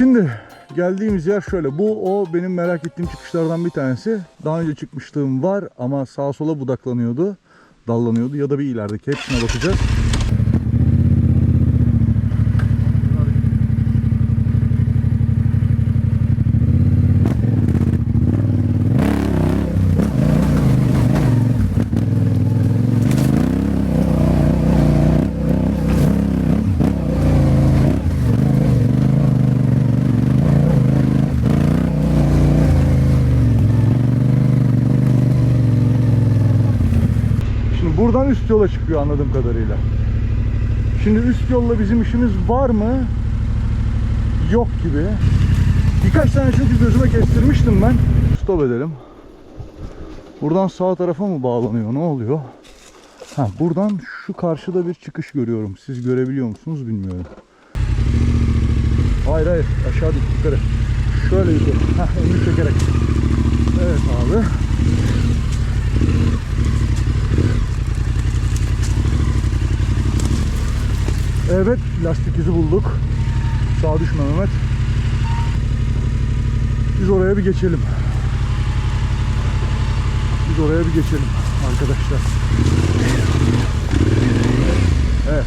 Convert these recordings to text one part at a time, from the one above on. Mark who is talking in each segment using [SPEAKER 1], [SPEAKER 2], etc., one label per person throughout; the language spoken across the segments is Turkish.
[SPEAKER 1] Şimdi geldiğimiz yer şöyle. Bu o benim merak ettiğim çıkışlardan bir tanesi. Daha önce çıkmışlığım var ama sağa sola budaklanıyordu. Dallanıyordu ya da bir ilerideki hepsine bakacağız. Şimdi buradan üst yola çıkıyor anladığım kadarıyla. Şimdi üst yolla bizim işimiz var mı? Yok gibi. Birkaç tane çünkü gözüme kestirmiştim ben. Stop edelim. Buradan sağ tarafa mı bağlanıyor? Ne oluyor? Ha, buradan şu karşıda bir çıkış görüyorum. Siz görebiliyor musunuz bilmiyorum. Hayır hayır aşağı değil yukarı. Şöyle yukarı. Heh, elini çekerek. Evet abi. Evet, lastik izi bulduk. Sağa düşme Mehmet. Biz oraya bir geçelim. Biz oraya bir geçelim arkadaşlar. Evet.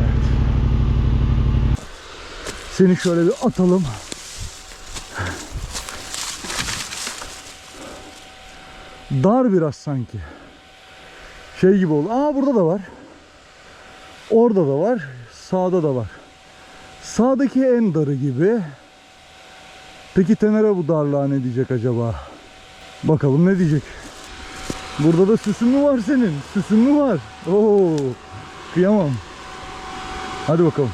[SPEAKER 1] Evet. Seni şöyle bir atalım. Dar biraz sanki şey gibi oldu. Aa burada da var. Orada da var. Sağda da var. Sağdaki en darı gibi. Peki Tenere bu darlığa ne diyecek acaba? Bakalım ne diyecek. Burada da süsün mü var senin? Süsün mü var? Oo, kıyamam. Hadi bakalım.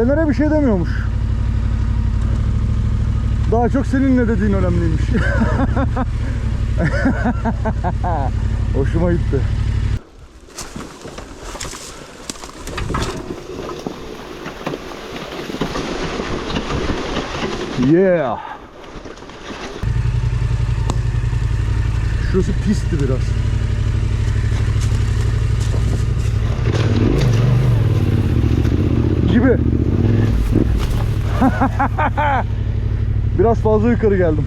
[SPEAKER 1] Tenere bir şey demiyormuş. Daha çok senin ne dediğin önemliymiş. Hoşuma gitti. Yeah. Şurası pisti biraz. Gibi. Biraz fazla yukarı geldim.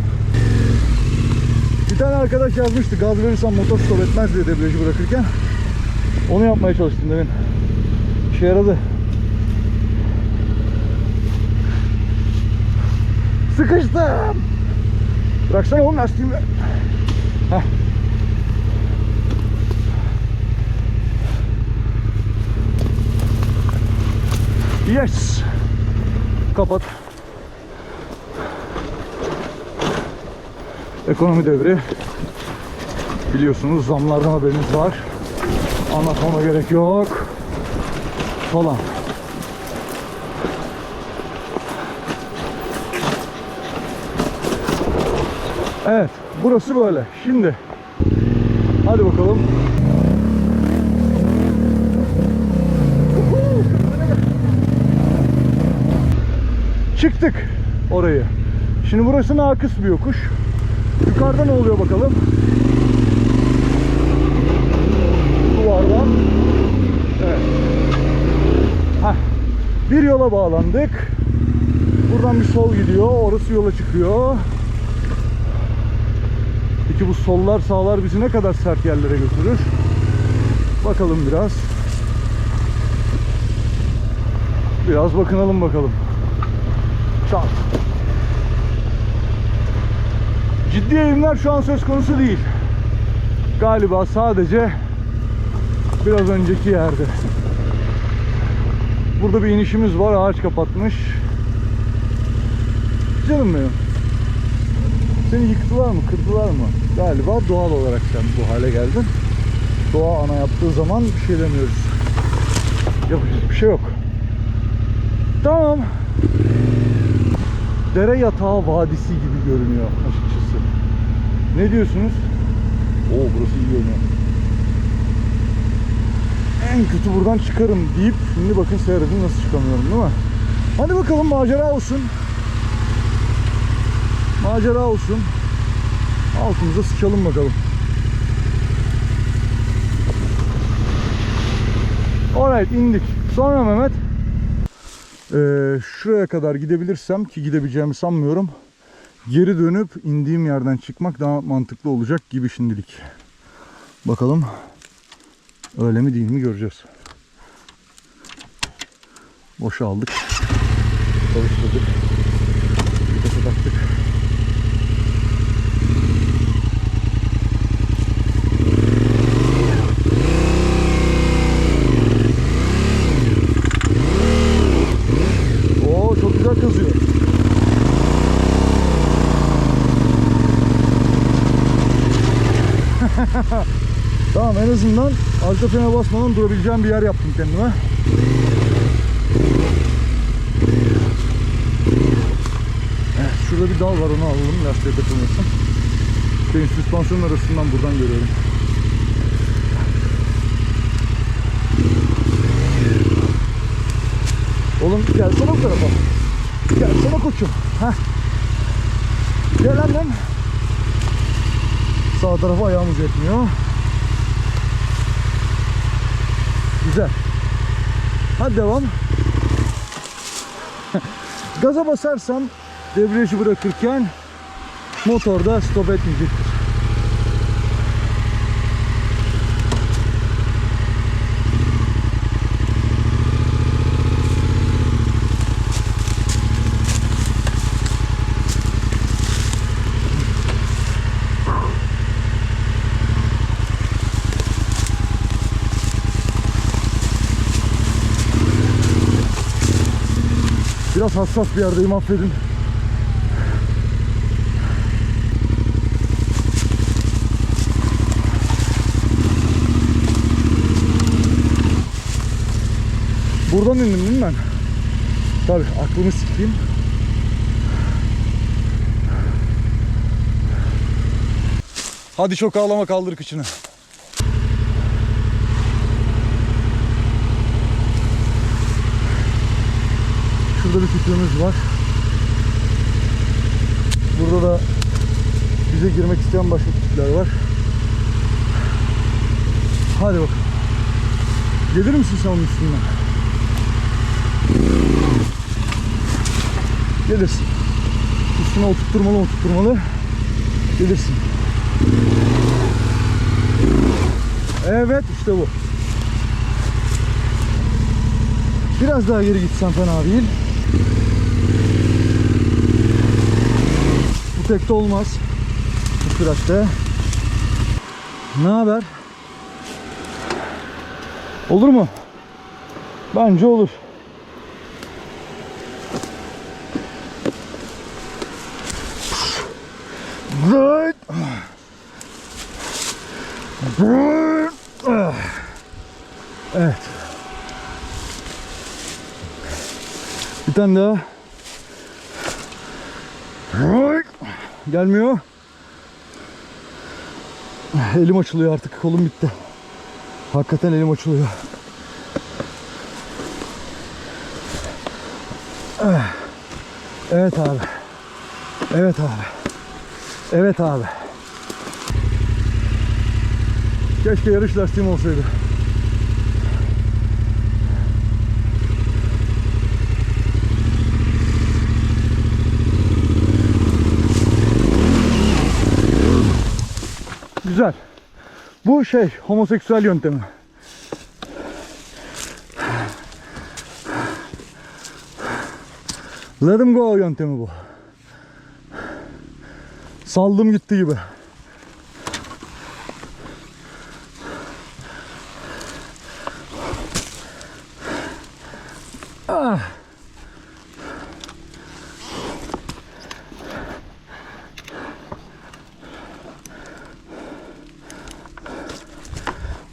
[SPEAKER 1] Bir tane arkadaş yazmıştı gaz verirsen motor stop etmez diye debriyajı bırakırken. Onu yapmaya çalıştım demin. İşe yaradı. Sıkıştım. Bıraksana oğlum lastiğimi. Heh. Yes. Kapat. Ekonomi devri. Biliyorsunuz zamlardan haberiniz var. Anlatmama gerek yok. Falan. Evet, burası böyle. Şimdi hadi bakalım. Çıktık orayı. Şimdi burası nakıs bir yokuş. Yukarıda ne oluyor bakalım. Duvardan. Evet. Heh. Bir yola bağlandık. Buradan bir sol gidiyor. Orası yola çıkıyor. Peki bu sollar sağlar bizi ne kadar sert yerlere götürür? Bakalım biraz. Biraz bakınalım bakalım. Çat. Ciddi eğimler şu an söz konusu değil. Galiba sadece biraz önceki yerde. Burada bir inişimiz var. Ağaç kapatmış. Canım benim. Seni yıktılar mı, kırdılar mı? Galiba doğal olarak sen bu hale geldin. Doğa ana yaptığı zaman bir şey demiyoruz. Yapacak bir şey yok. Tamam. Dere yatağı vadisi gibi görünüyor açıkçası. Ne diyorsunuz? Oo burası iyi oynuyor. En kötü buradan çıkarım deyip şimdi bakın seyredin nasıl çıkamıyorum değil mi? Hadi bakalım macera olsun. Macera olsun. Altımıza sıçalım bakalım. Alright indik. Sonra Mehmet ee, şuraya kadar gidebilirsem ki gidebileceğimi sanmıyorum. Geri dönüp indiğim yerden çıkmak daha mantıklı olacak gibi şimdilik. Bakalım öyle mi değil mi göreceğiz. Boşa aldık. Çalıştırdık. Vitese taktık. Oo çok güzel kazıyor. tamam en azından arka frene basmadan durabileceğim bir yer yaptım kendime. Evet, şurada bir dal var onu alalım lastiğe takılmasın. Şeyin süspansiyonun arasından buradan görüyorum. Oğlum gelsene bu tarafa. Gelsene koçum. Heh. Gel annem. Sağ tarafa ayağımız yetmiyor. Güzel. Hadi devam. Gaza basarsam debriyajı bırakırken motorda stop etmeyecektir. Biraz hassas bir yerdeyim affedin. Buradan indim değil mi ben? Tabi aklımı sikeyim. Hadi çok ağlama kaldır kıçını. Şurada bir kütüğümüz var. Burada da bize girmek isteyen başka kütükler var. Hadi bakalım. Gelir misin sen onun üstünden? Gelirsin. Üstüne oturtturmalı oturtturmalı. Gelirsin. Evet işte bu. Biraz daha geri gitsen fena değil. Bu pek de olmaz. Bu süratte. Ne haber? Olur mu? Bence olur. Right. Right. Evet. Bir tane daha. Gelmiyor. Elim açılıyor artık. Kolum bitti. Hakikaten elim açılıyor. Evet abi. Evet abi. Evet abi. Keşke yarış lastiğim olsaydı. Güzel. Bu şey homoseksüel yöntemi. Let him go yöntemi bu. Saldım gitti gibi.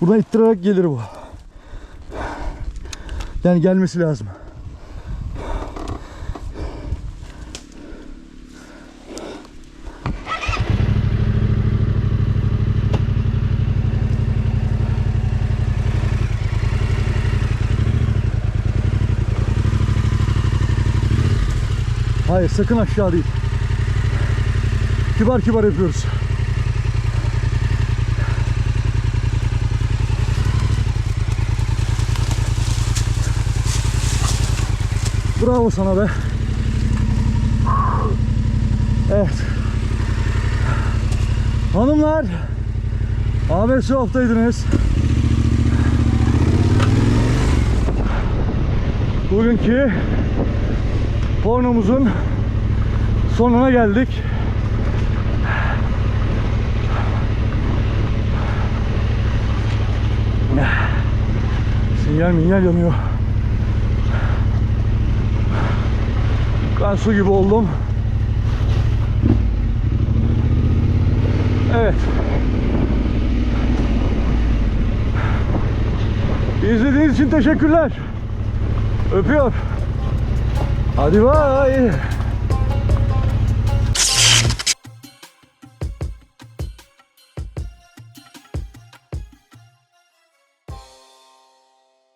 [SPEAKER 1] Buradan ittirerek gelir bu. Yani gelmesi lazım. Hayır sakın aşağı değil. Kibar kibar yapıyoruz. Bravo sana be. Evet. Hanımlar, ABS Off'taydınız. Bugünkü pornomuzun sonuna geldik. Sinyal minyal yanıyor. Ben su gibi oldum. Evet. İzlediğiniz için teşekkürler. Öpüyor. Hadi bay.